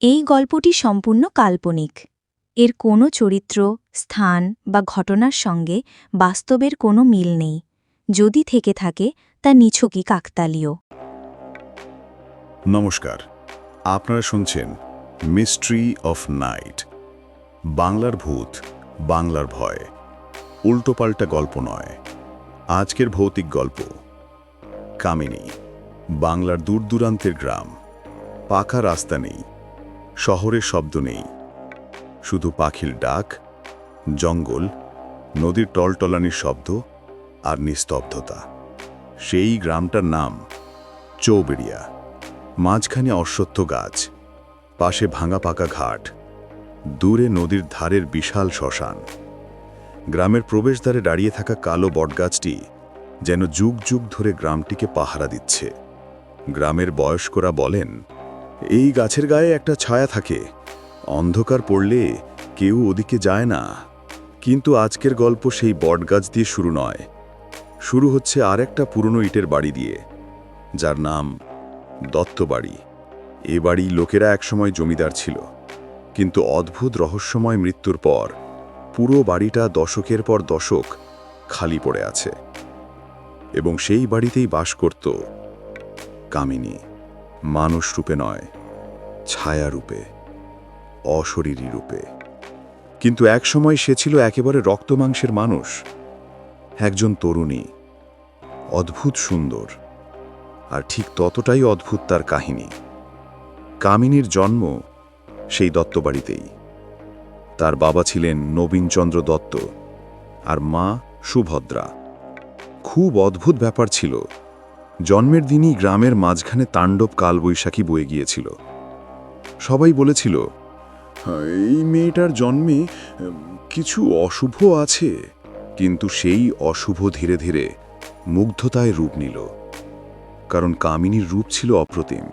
এই গল্পটি সম্পূর্ণ কাল্পনিক। এর কোনো চরিত্র, স্থান বা ঘটনার সঙ্গে বাস্তবের কোনো মিল নেই। যদি থেকে থাকে, তা নিছকই কাকতালীয়। নমস্কার। আপনারা শুনছেন মিস্ট্রি অফ নাইট বাংলার ভূত, বাংলার ভয়। উল্টোপাল্টা গল্প নয়। আজকের ভৌতিক গল্প। কামিনী। বাংলার দূর দূরান্তের গ্রাম। পাকা রাস্তা নেই। শহরের শব্দ নেই। শুধু পাখির ডাক, জঙ্গল, নদীর টলটলানির শব্দ আর নিস্তব্ধতা। সেই গ্রামটার নাম চৌবেড়িয়া। মাঝখানে অশ্বত্থ গাছ, পাশে ভাঙা পাকা ঘাট, দূরে নদীর ধারের বিশাল শ্মশান। গ্রামের প্রবেশদ্বারে দাঁড়িয়ে থাকা কালো বটগাছটি যেন যুগ যুগ ধরে গ্রামটিকে পাহারা দিচ্ছে। গ্রামের বয়স্করা বলেন, এই গাছের গায়ে একটা ছায়া থাকে। অন্ধকার পড়লে কেউ ওদিকে যায় না। কিন্তু আজকের গল্প সেই বটগাছ দিয়ে শুরু নয়। শুরু হচ্ছে আর একটা পুরনো ইটের বাড়ি দিয়ে, যার নাম দত্তবাড়ি। এ বাড়ি লোকেরা একসময় জমিদার ছিল। কিন্তু অদ্ভুত রহস্যময় মৃত্যুর পর পুরো বাড়িটা দশকের পর দশক খালি পড়ে আছে। এবং সেই বাড়িতেই বাস করত কামিনী মানুষ রূপে নয় ছায়া রূপে অশরীরী রূপে। কিন্তু একসময় সে ছিল একেবারে রক্তমাংসের মানুষ, একজন তরুণী, অদ্ভুত সুন্দর, আর ঠিক ততটাই অদ্ভুত তার কাহিনী। কামিনীর জন্ম সেই দত্তবাড়িতেই। তার বাবা ছিলেন নবীনচন্দ্র দত্ত আর মা সুভদ্রা। খুব অদ্ভুত ব্যাপার ছিল। জন্মের দিনই গ্রামের মাঝখানে তাণ্ডব কালবৈশাখী বয়ে গিয়েছিল। সবাই বলেছিল, এই মেয়েটার জন্মে কিছু অশুভ আছে। কিন্তু সেই অশুভ ধীরে ধীরে মুগ্ধতায় রূপ নিল। কারণ কামিনীর রূপ ছিল অপ্রতিম।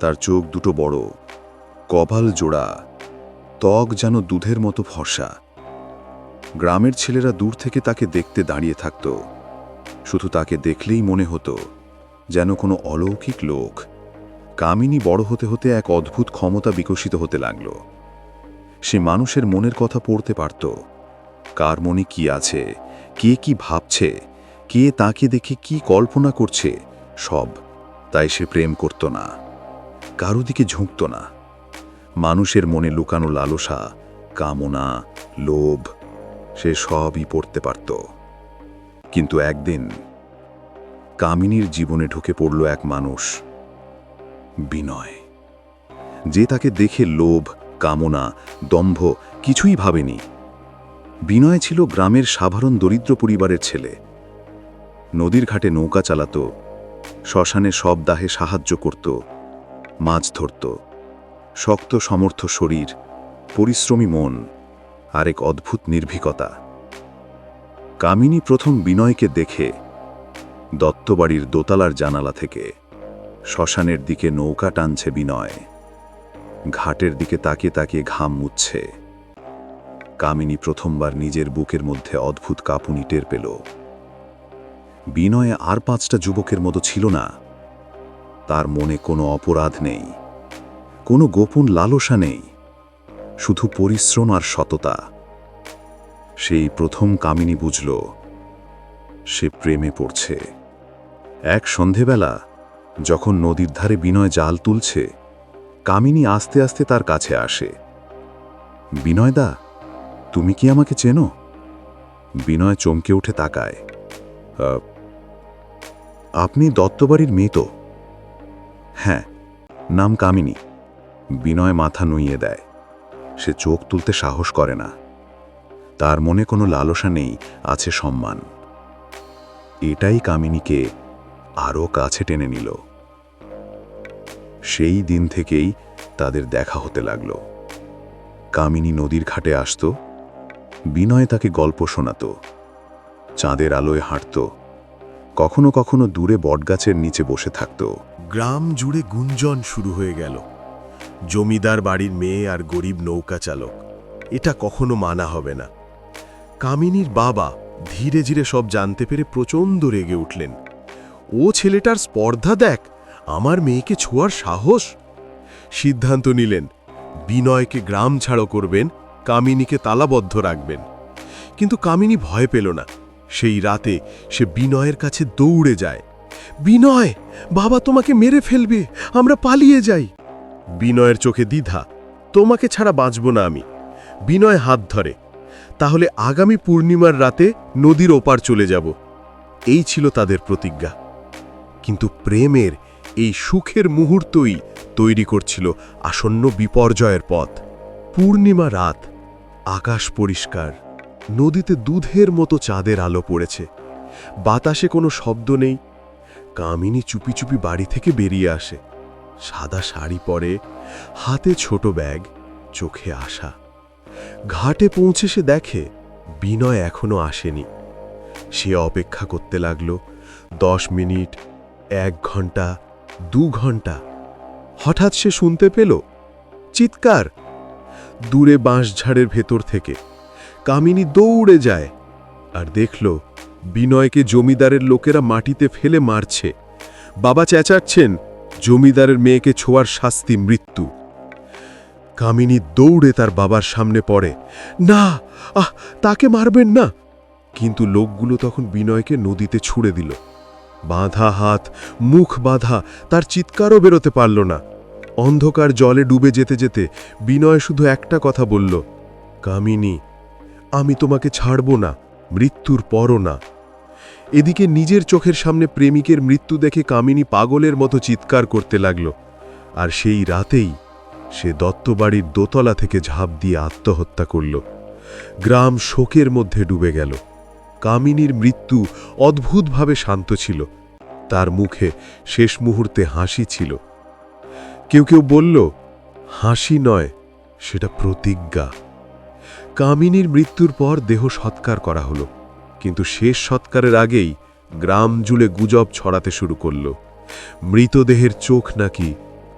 তার চোখ দুটো বড়, কপাল জোড়া, ত্বক যেন দুধের মতো ফর্সা। গ্রামের ছেলেরা দূর থেকে তাকে দেখতে দাঁড়িয়ে থাকত। শুধু তাকে দেখলেই মনে হতো যেন কোনো অলৌকিক লোক। কামিনী বড় হতে হতে এক অদ্ভুত ক্ষমতা বিকশিত হতে লাগল। সে মানুষের মনের কথা পড়তে পারত। কার মনে কি আছে? কে কি ভাবছে? কে তাকে দেখে কি কল্পনা করছে? সব। তাই সে প্রেম করত না। কারও দিকে ঝুঁকত না। মানুষের মনে লুকানো লালসা, কামনা, লোভ, সে সবই পড়তে পারত। কিন্তু একদিন কামিনীর জীবনে ঢুকে পড়ল এক মানুষ, বিনয়। যে তাকে দেখে লোভ, কামনা, দম্ভ কিছুই ভাবেনি। বিনয় ছিল গ্রামের সাধারণ দরিদ্র পরিবারের ছেলে। নদীর ঘাটে নৌকা চালাত, শ্মশানে সব দাহে সাহায্য করত, মাছ ধরত, শক্ত, সমর্থ শরীর, পরিশ্রমী মন আর এক অদ্ভুত নির্ভীকতা। কামিনী প্রথম বিনয়কে দেখে দত্তবাড়ির দোতলার জানালা থেকে শ্মশানের দিকে নৌকা টানছে বিনয়। ঘাটের দিকে তাকে তাকে ঘাম মুচ্ছে কামিনী প্রথমবার নিজের বুকের মধ্যে অদ্ভুত কাঁপুনি টের পেল। বিনয়ে আর পাঁচটা যুবকের মতো ছিল না। তার মনে কোনো অপরাধ নেই, কোনো গোপন লালসা নেই। শুধু পরিশ্রম আর সততা। সেই প্রথম কামিনী বুঝল সে প্রেমে পড়ছে। এক সন্ধেবেলা যখন নদীর ধারে বিনয় জাল তুলছে কামিনী আস্তে আস্তে তার কাছে আসে। বিনয়দা তুমি কি আমাকে চেনো? বিনয় চমকে উঠে তাকায়। "আহ, আপনি দত্তবাড়ির মেয়ে তো? হ্যাঁ নাম কামিনী। বিনয় মাথা নুইয়ে দেয়। সে চোখ তুলতে সাহস করে না। তার মনে কোনো লালসা নেই, আছে সম্মান। এটাই কামিনীকে আরও কাছে টেনে নিল। সেই দিন থেকেই তাদের দেখা হতে লাগল। কামিনী নদীর ঘাটে আসত, বিনয় তাকে গল্প শোনাত, চাঁদের আলোয় হাঁটত, কখনো কখনো দূরে বটগাছের নিচে বসে থাকত। গ্রাম জুড়ে গুঞ্জন শুরু হয়ে গেল। জমিদার বাড়ির মেয়ে আর গরিব নৌকা চালক এটা কখনো মানা হবে না। কামিনীর বাবা ধীরে ধীরে সব জানতে পেরে প্রচণ্ড রেগে উঠলেন। ও ছেলেটার স্পর্ধা দেখ, আমার মেয়েকে ছোঁয়ার সাহস। সিদ্ধান্ত নিলেন, বিনয়কে গ্রাম ছাড়ো করবেন, কামিনীকে তালাবদ্ধ রাখবেন। কিন্তু কামিনী ভয় পেল না। সেই রাতে সে বিনয়ের কাছে দৌড়ে যায়। বিনয়, বাবা তোমাকে মেরে ফেলবে, আমরা পালিয়ে যাই। বিনয়ের চোখে দ্বিধা, তোমাকে ছাড়া বাঁচব না আমি। বিনয় হাত ধরে তাহলে আগামী পূর্ণিমার রাতে নদীর ওপার চলে যাব। এই ছিল তাদের প্রতিজ্ঞা। কিন্তু প্রেমের এই সুখের মুহূর্তই তৈরি করছিল আসন্ন বিপর্যয়ের পথ। পূর্ণিমা রাত, আকাশ পরিষ্কার, নদীতে দুধের মতো চাঁদের আলো পড়েছে। বাতাসে কোনো শব্দ নেই, কামিনী চুপি চুপি বাড়ি থেকে বেরিয়ে আসে। সাদা শাড়ি পরে, হাতে ছোট ব্যাগ, চোখে আশা। ঘাটে পৌঁছে সে দেখে বিনয় এখনও আসেনি। সে অপেক্ষা করতে লাগল। দশ মিনিট, এক ঘণ্টা, দু ঘণ্টা। হঠাৎ সে শুনতে পেল, চিৎকার। দূরে বাঁশঝাড়ের ভেতর থেকে কামিনী দৌড়ে যায় আর দেখল বিনয়কে জমিদারের লোকেরা মাটিতে ফেলে মারছে। বাবা চেঁচাচ্ছেন, জমিদারের মেয়েকে ছোঁয়ার শাস্তি মৃত্যু। কামিনী দৌড়ে তার বাবার সামনে পড়ে। না, আহ, তাকে মারবেন না। কিন্তু লোকগুলো তখন বিনয়কে নদীতে ছুড়ে দিল। বাঁধা হাত, মুখ বাঁধা, তার চিৎকারও বেরোতে পারল না। অন্ধকার জলে ডুবে যেতে যেতে বিনয় শুধু একটা কথা বলল, কামিনী, আমি তোমাকে ছাড়ব না, মৃত্যুর পরও না। এদিকে নিজের চোখের সামনে প্রেমিকের মৃত্যু দেখে কামিনী পাগলের মতো চিৎকার করতে লাগল। আর সেই রাতেই সে দত্তবাড়ির দোতলা থেকে ঝাঁপ দিয়ে আত্মহত্যা করল। গ্রাম শোকের মধ্যে ডুবে গেল। কামিনীর মৃত্যু অদ্ভুতভাবে শান্ত ছিল। তার মুখে শেষ মুহূর্তে হাসি ছিল। কেউ কেউ বলল, হাসি নয়, সেটা প্রতিজ্ঞা। কামিনীর মৃত্যুর পর দেহ সৎকার করা হলো। কিন্তু শেষ সৎকারের আগেই গ্রাম জুড়ে গুজব ছড়াতে শুরু করল। মৃতদেহের চোখ নাকি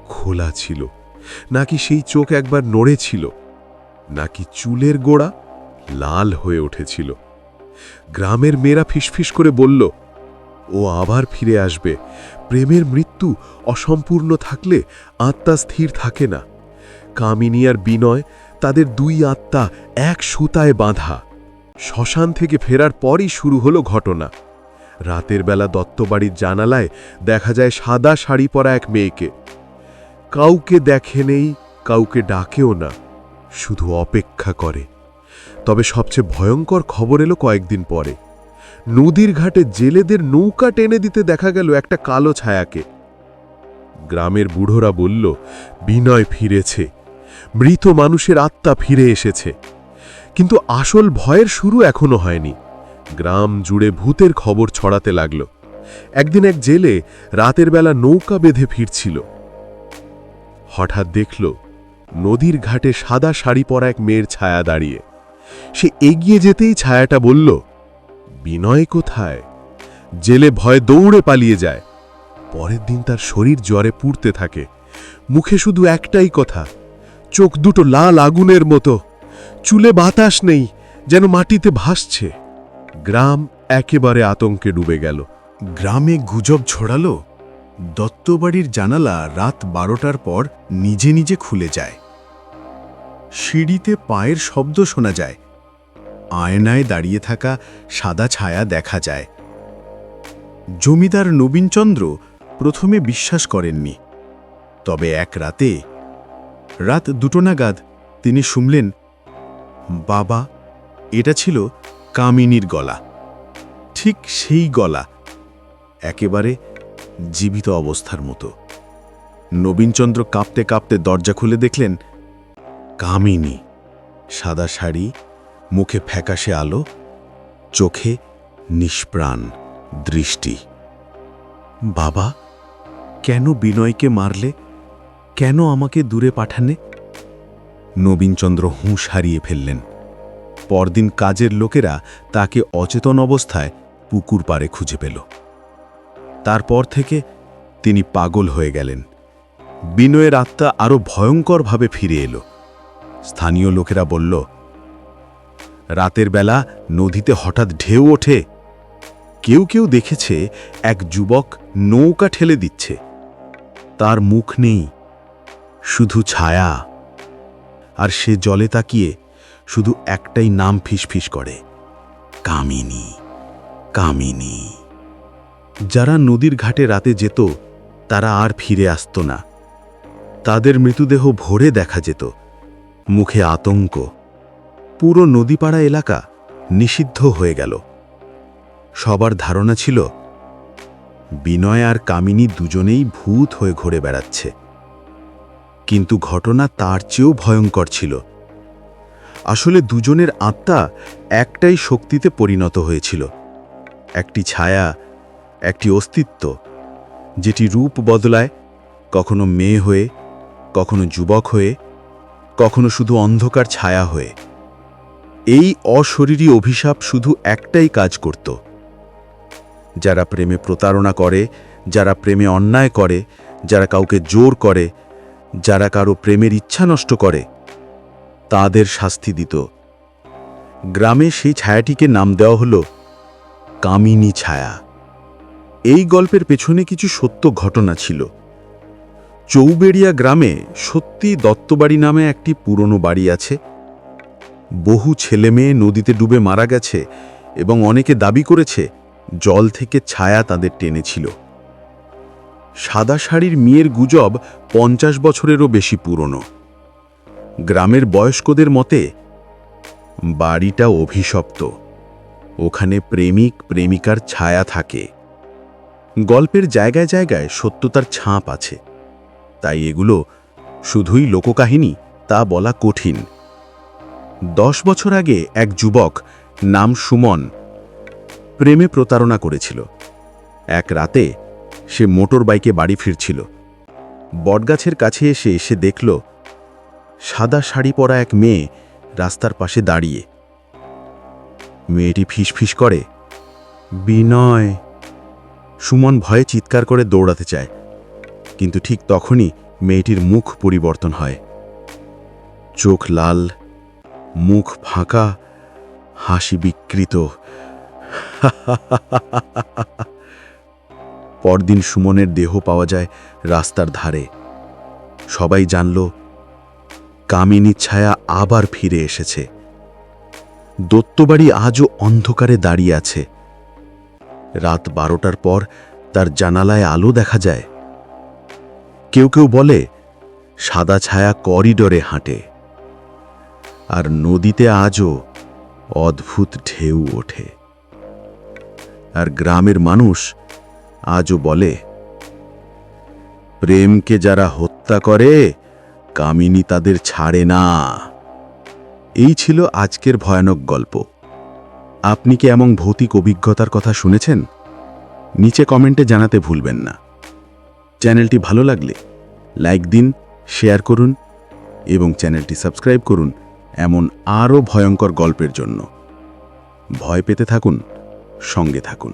খোলা ছিল। নাকি সেই চোখ একবার নড়েছিল নাকি চুলের গোড়া লাল হয়ে উঠেছিল। গ্রামের মেয়েরা ফিসফিস করে বলল, ও আবার ফিরে আসবে। প্রেমের মৃত্যু অসম্পূর্ণ থাকলে আত্মা স্থির থাকে না। কামিনী আর বিনয় তাদের দুই আত্মা এক সুতায় বাঁধা। শ্মশান থেকে ফেরার পরই শুরু হলো ঘটনা। রাতের বেলা দত্তবাড়ির জানালায় দেখা যায় সাদা শাড়ি পরা এক মেয়েকে। কাউকে দেখে নেই, কাউকে ডাকেও না, শুধু অপেক্ষা করে। তবে সবচেয়ে ভয়ঙ্কর খবর এলো কয়েকদিন পরে। নদীর ঘাটে জেলেদের নৌকা টেনে দিতে দেখা গেল একটা কালো ছায়াকে। গ্রামের বুড়োরা বলল, বিনয় ফিরেছে। মৃত মানুষের আত্মা ফিরে এসেছে। কিন্তু আসল ভয়ের শুরু এখনও হয়নি। গ্রাম জুড়ে ভূতের খবর ছড়াতে লাগল। একদিন এক জেলে রাতের বেলা নৌকা বেঁধে ফিরছিল। হঠাৎ দেখল, নদীর ঘাটে সাদা শাড়ি পরা এক মেয়ের ছায়া দাঁড়িয়ে। সে এগিয়ে যেতেই ছায়াটা বলল, বিনয় কোথায়? জেলে ভয় দৌড়ে পালিয়ে যায়। পরের দিন তার শরীর জ্বরে পুড়তে থাকে। মুখে শুধু একটাই কথা, চোখ দুটো লাল আগুনের মতো। চুলে বাতাস নেই, যেন মাটিতে ভাসছে। গ্রাম একেবারে আতঙ্কে ডুবে গেল। গ্রামে গুজব ছড়ালো? দত্তবাড়ির জানালা রাত বারোটার পর নিজে নিজে খুলে যায়। সিঁড়িতে পায়ের শব্দ শোনা যায়। আয়নায় দাঁড়িয়ে থাকা সাদা ছায়া দেখা যায়। জমিদার নবীনচন্দ্র প্রথমে বিশ্বাস করেননি। তবে এক রাতে, রাত দুটো নাগাদ তিনি শুনলেন, বাবা, এটা ছিল কামিনীর গলা। ঠিক সেই গলা। একেবারে জীবিত অবস্থার মতো। নবীনচন্দ্র কাঁপতে কাঁপতে দরজা খুলে দেখলেন, কামিনী, সাদা শাড়ি, মুখে ফ্যাকাশে আলো, চোখে নিষ্প্রাণ দৃষ্টি। বাবা, কেন বিনয়কে মারলে? কেন আমাকে দূরে পাঠানে? নবীনচন্দ্র হুঁশ হারিয়ে ফেললেন। পরদিন কাজের লোকেরা তাকে অচেতন অবস্থায় পুকুর পাড়ে খুঁজে পেল। তারপর থেকে তিনি পাগল হয়ে গেলেন। বিনয়ের আত্মা আরও ভয়ঙ্করভাবে ফিরে এলো। স্থানীয় লোকেরা বলল, রাতের বেলা নদীতে হঠাৎ ঢেউ ওঠে। কেউ কেউ দেখেছে এক যুবক নৌকা ঠেলে দিচ্ছে। তার মুখ নেই, শুধু ছায়া। আর সে জলে তাকিয়ে শুধু একটাই নাম ফিসফিস করে, কামিনী কামিনী। যারা নদীর ঘাটে রাতে যেত, তারা আর ফিরে আসতো না। তাদের মৃতদেহ ভোরে দেখা যেত। মুখে আতঙ্ক। পুরো নদীপাড়া এলাকা নিষিদ্ধ হয়ে গেল। সবার ধারণা ছিল, বিনয় আর কামিনী দুজনেই ভূত হয়ে ঘুরে বেড়াচ্ছে। কিন্তু ঘটনা তার চেয়েও ভয়ঙ্কর ছিল। আসলে দুজনের আত্মা একটাই শক্তিতে পরিণত হয়েছিল। একটি ছায়া একটি অস্তিত্ব, যেটি রূপ বদলায়, কখনো মেয়ে হয়ে, কখনো যুবক হয়ে, কখনো শুধু অন্ধকার ছায়া হয়ে। এই অশরীরী অভিশাপ শুধু একটাই কাজ করত। যারা প্রেমে প্রতারণা করে, যারা প্রেমে অন্যায় করে, যারা কাউকে জোর করে, যারা কারও প্রেমের ইচ্ছা নষ্ট করে, তাদের শাস্তি দিত। গ্রামে সেই ছায়াটিকে নাম দেওয়া হল কামিনী ছায়া। এই গল্পের পেছনে কিছু সত্য ঘটনা ছিল। চৌবেড়িয়া গ্রামে সত্যি দত্তবাড়ি নামে একটি পুরনো বাড়ি আছে। বহু ছেলে মেয়ে নদীতে ডুবে মারা গেছে এবং অনেকে দাবি করেছে জল থেকে ছায়া তাদের টেনেছিল সাদা শাড়ির মেয়ের গুজব পঞ্চাশ বছরেরও বেশি পুরনো। গ্রামের বয়স্কদের মতে, বাড়িটা অভিশপ্ত। ওখানে প্রেমিক প্রেমিকার ছায়া থাকে। গল্পের জায়গায় জায়গায় সত্যতার ছাপ আছে। তাই এগুলো শুধুই লোককাহিনী, তা বলা কঠিন। দশ বছর আগে এক যুবক নাম সুমন প্রেমে প্রতারণা করেছিল। এক রাতে সে মোটর বাইকে বাড়ি ফিরছিল। বটগাছের কাছে এসে সে দেখল, সাদা শাড়ি পরা এক মেয়ে রাস্তার পাশে দাঁড়িয়ে। মেয়েটি ফিসফিস করে, বিনয় সুমন ভয়ে চিৎকার করে দৌড়াতে চায়। কিন্তু ঠিক তখনই মেয়েটির মুখ পরিবর্তন হয়। চোখ লাল, মুখ ফাঁকা, হাসি বিকৃত। পরদিন সুমনের দেহ পাওয়া যায় রাস্তার ধারে। সবাই জানল, কামিনীর ছায়া আবার ফিরে এসেছে। দত্তবাড়ি আজও অন্ধকারে দাঁড়িয়ে আছে। রাত বারোটার পর তার জানালায় আলো দেখা যায়। কেউ কেউ বলে, সাদা ছায়া করিডোরে হাঁটে। আর নদীতে আজও অদ্ভুত ঢেউ ওঠে। আর গ্রামের মানুষ আজও বলে, প্রেমকে যারা হত্যা করে, কামিনী তাদের ছাড়ে না। এই ছিল আজকের ভয়ানক গল্প। আপনি কি এমন ভৌতিক অভিজ্ঞতার কথা শুনেছেন? নিচে কমেন্টে জানাতে ভুলবেন না। চ্যানেলটি ভালো লাগলে লাইক দিন, শেয়ার করুন এবং চ্যানেলটি সাবস্ক্রাইব করুন এমন আরও ভয়ঙ্কর গল্পের জন্য। ভয় পেতে থাকুন, সঙ্গে থাকুন।